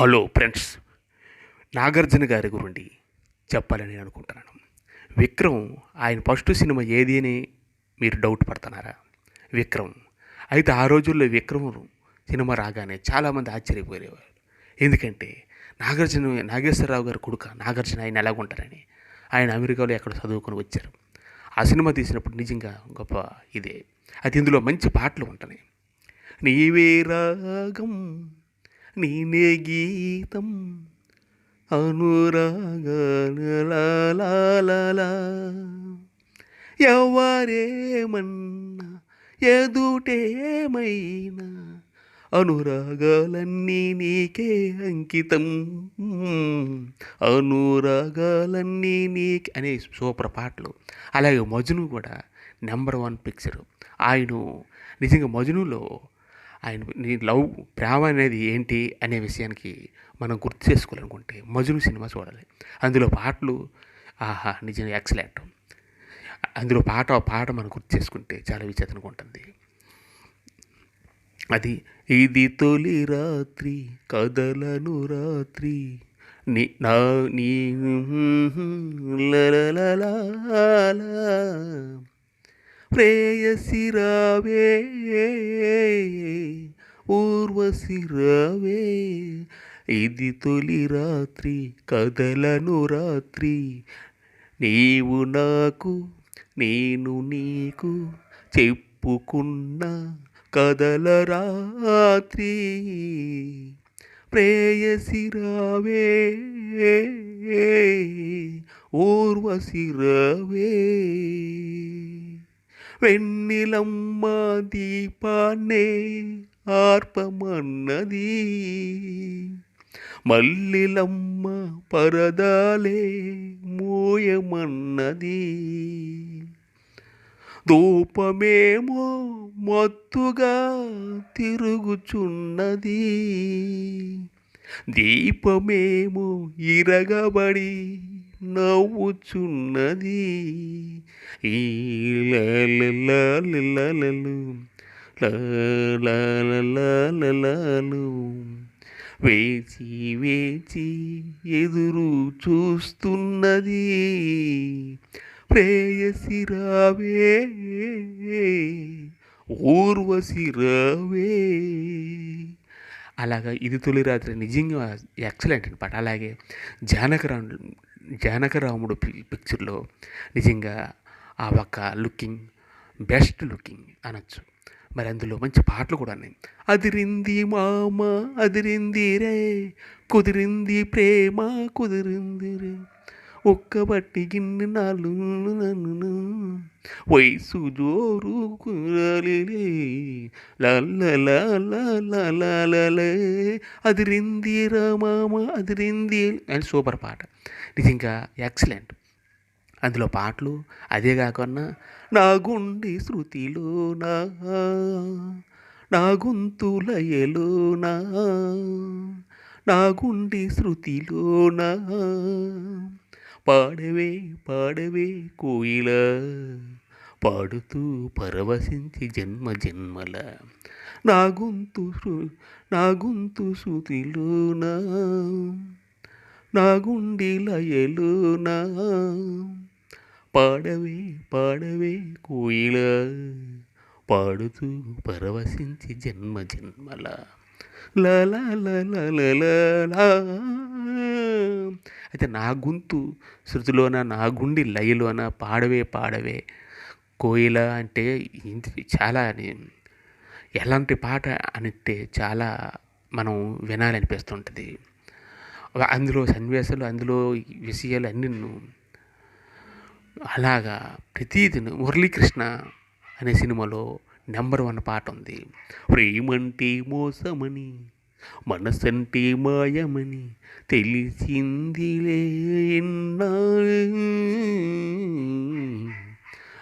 Hello friends Nagarjuna గారి గురించి చెప్పాలని నేను అనుకుంటున్నాను. విక్రమ్ ఆయన ఫస్ట్ సినిమా ఏది అని మీరు డౌట్ పడుతున్నారా? విక్రమ్ అయితే ఆ రోజుల్లో విక్రమ్ సినిమా రాగానే చాలామంది ఆశ్చర్యపోయేవారు. ఎందుకంటే నాగార్జున నాగేశ్వరరావు గారి కొడుక నాగార్జున ఆయన ఎలాగుంటారని ఆయన అమెరికాలో ఎక్కడ చదువుకొని వచ్చారు. ఆ సినిమా తీసినప్పుడు నిజంగా గొప్ప ఇదే. అది ఇందులో మంచి పాటలు ఉంటున్నాయి. నీవే రాగం నేనే గీతం. అనురాగాల ఎవరేమన్నా ఎదుటేమైనా అనురాగాలన్నీ నీకే అంకితం. అనురాగాలన్నీ నీకే అనే సూపర్ పాటలు. అలాగే మజును కూడా నెంబర్ వన్ పిక్చర్ ఆయన నిజంగా మజునులో ఆయన నీ లవ్ ప్రేమ అనేది ఏంటి అనే విషయానికి మనం గుర్తు చేసుకోవాలనుకుంటే మజును సినిమా చూడాలి. అందులో పాటలు ఆహా నిజంగా ఎక్సలెంట్ అందులో పాట పాట మనం గుర్తు చేసుకుంటే చాలా విచేతనగా ఉంటుంది. అది ఇది తొలి రాత్రి కదలను రాత్రి నీ నా నీ ప్రేయసిరావే ఊర్వశిరావే. ఇది తొలి రాత్రి కదలను రాత్రి. నీవు నాకు నేను నీకు చెప్పుకున్న కదల రాత్రి. ప్రేయసిరావే ఊర్వశిరావే. వెన్నెలమ్మ దీపాన్నే ఆర్పమన్నది. మల్లిలమ్మ పరదాలే మోయమన్నది. ధూపమేమో మత్తుగా తిరుగుచున్నది. దీపమేమో ఇరగబడి నవ్వుచున్నది ఈ లలలలలలలు, లలలలలలలు. వేచి వేచి ఎదురు చూస్తున్నది ప్రేయసి రావే ఊర్వశి రావే అలాగా ఇది తొలి రాత్రి నిజంగా ఎక్సలెంట్ అనమాట అలాగే జానకరాముడు జానకరాముడు పిక్చర్లో నిజంగా ఆ ఒక్క లుకింగ్ బెస్ట్ లుకింగ్ అనొచ్చు. మరి అందులో మంచి పాటలు కూడా ఉన్నాయి. అదిరింది మామ అదిరింది రే కుదిరింది ప్రేమ కుదిరింది రే. ఒక్క బట్టి గిన్నె నాలు నన్ను వయసు జోరు కురాలిలే. లల్లలలలలలలే అదిరింది రామామ అదిరింది అండ్ సూపర్ పాట. నిజంగా ఎక్సలెంట్. అందులో పాటలు అదే కాకుండా నా గుండె శృతిలో నా గొంతు లయలోనా నా గుండె శృతిలోనా పాడవే పాడవే కోయిల. పాడుతూ పరవశించి జన్మ జన్మల. నా గొంతు శృ- నా గొంతు శృతిలోనా నా గుండె లయలోనా? పాడవే పాడవే కోయిల. పాడుతూ పరవశించి జన్మ జన్మల. అయితే నా గొంతు శృతిలోన నా గుండి లయలోన పాడవే పాడవే. కోయిల అంటే చాలా ఎలాంటి పాట అంటే చాలా మనం వినాలనిపిస్తుంటుంది. అందులో సన్నివేశాలు అందులో విషయాలు అన్నీ అలాగా ప్రతీదిన మురళీకృష్ణ అనే సినిమాలో నెంబర్ వన్ పాట ఉంది ప్రేమంటే మోసమని మనసంటే మాయమని తెలిసిందిలే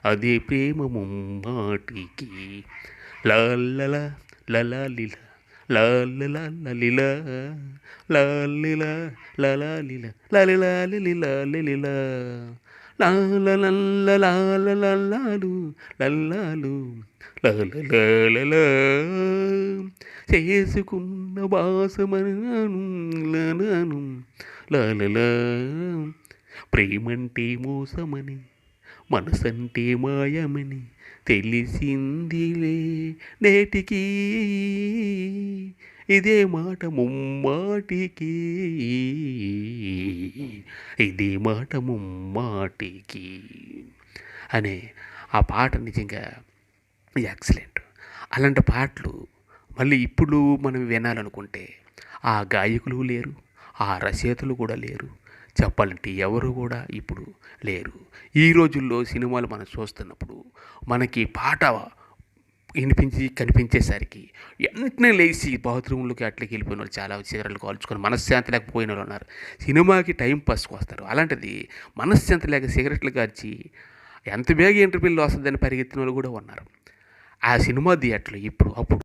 అదే ప్రేమ ముమ్మాటికి లాలల లలాలిల లాలలాలిల లాలిల లలాలిల లలిలాలిలాలిల లాలలల్లలాలలాలు లల్లాలు లలలలల చేసుకున్న బాసమనను లనను లలలా ప్రేమంటే మోసమని మనసంటే మాయమని తెలిసిందిలే నేటికి ఇదే మాట ముమ్మాటికి. ఇదే మాట ముమ్మాటికి. అనే ఆ పాట నిజంగా ఎక్సలెంట్. అలాంటి పాటలు మళ్ళీ ఇప్పుడు మనం వినాలనుకుంటే ఆ గాయకులు లేరు ఆ రచయితలు కూడా లేరు చెప్పాలంటే ఎవరు కూడా ఇప్పుడు లేరు. ఈ రోజుల్లో సినిమాలు మనం చూస్తున్నప్పుడు మనకి పాట వినిపించి కనిపించేసరికి వెంటనే లేచి బాత్రూంలోకి అట్లకి వెళ్ళిపోయిన వాళ్ళు చాలా చీరలు కాల్చుకొని మనశ్శాంతి లేకపోయిన వాళ్ళు ఉన్నారు. సినిమాకి టైం పాస్కి వస్తారు. అలాంటిది మనశ్శాంతి లేక సిగరెట్లు కాల్చి ఎంత బేగ ఇంటర్వ్యూలో వస్తుందని పరిగెత్తిన వాళ్ళు కూడా ఉన్నారు. ఆ సినిమా థియేటర్లు ఇప్పుడు అప్పుడు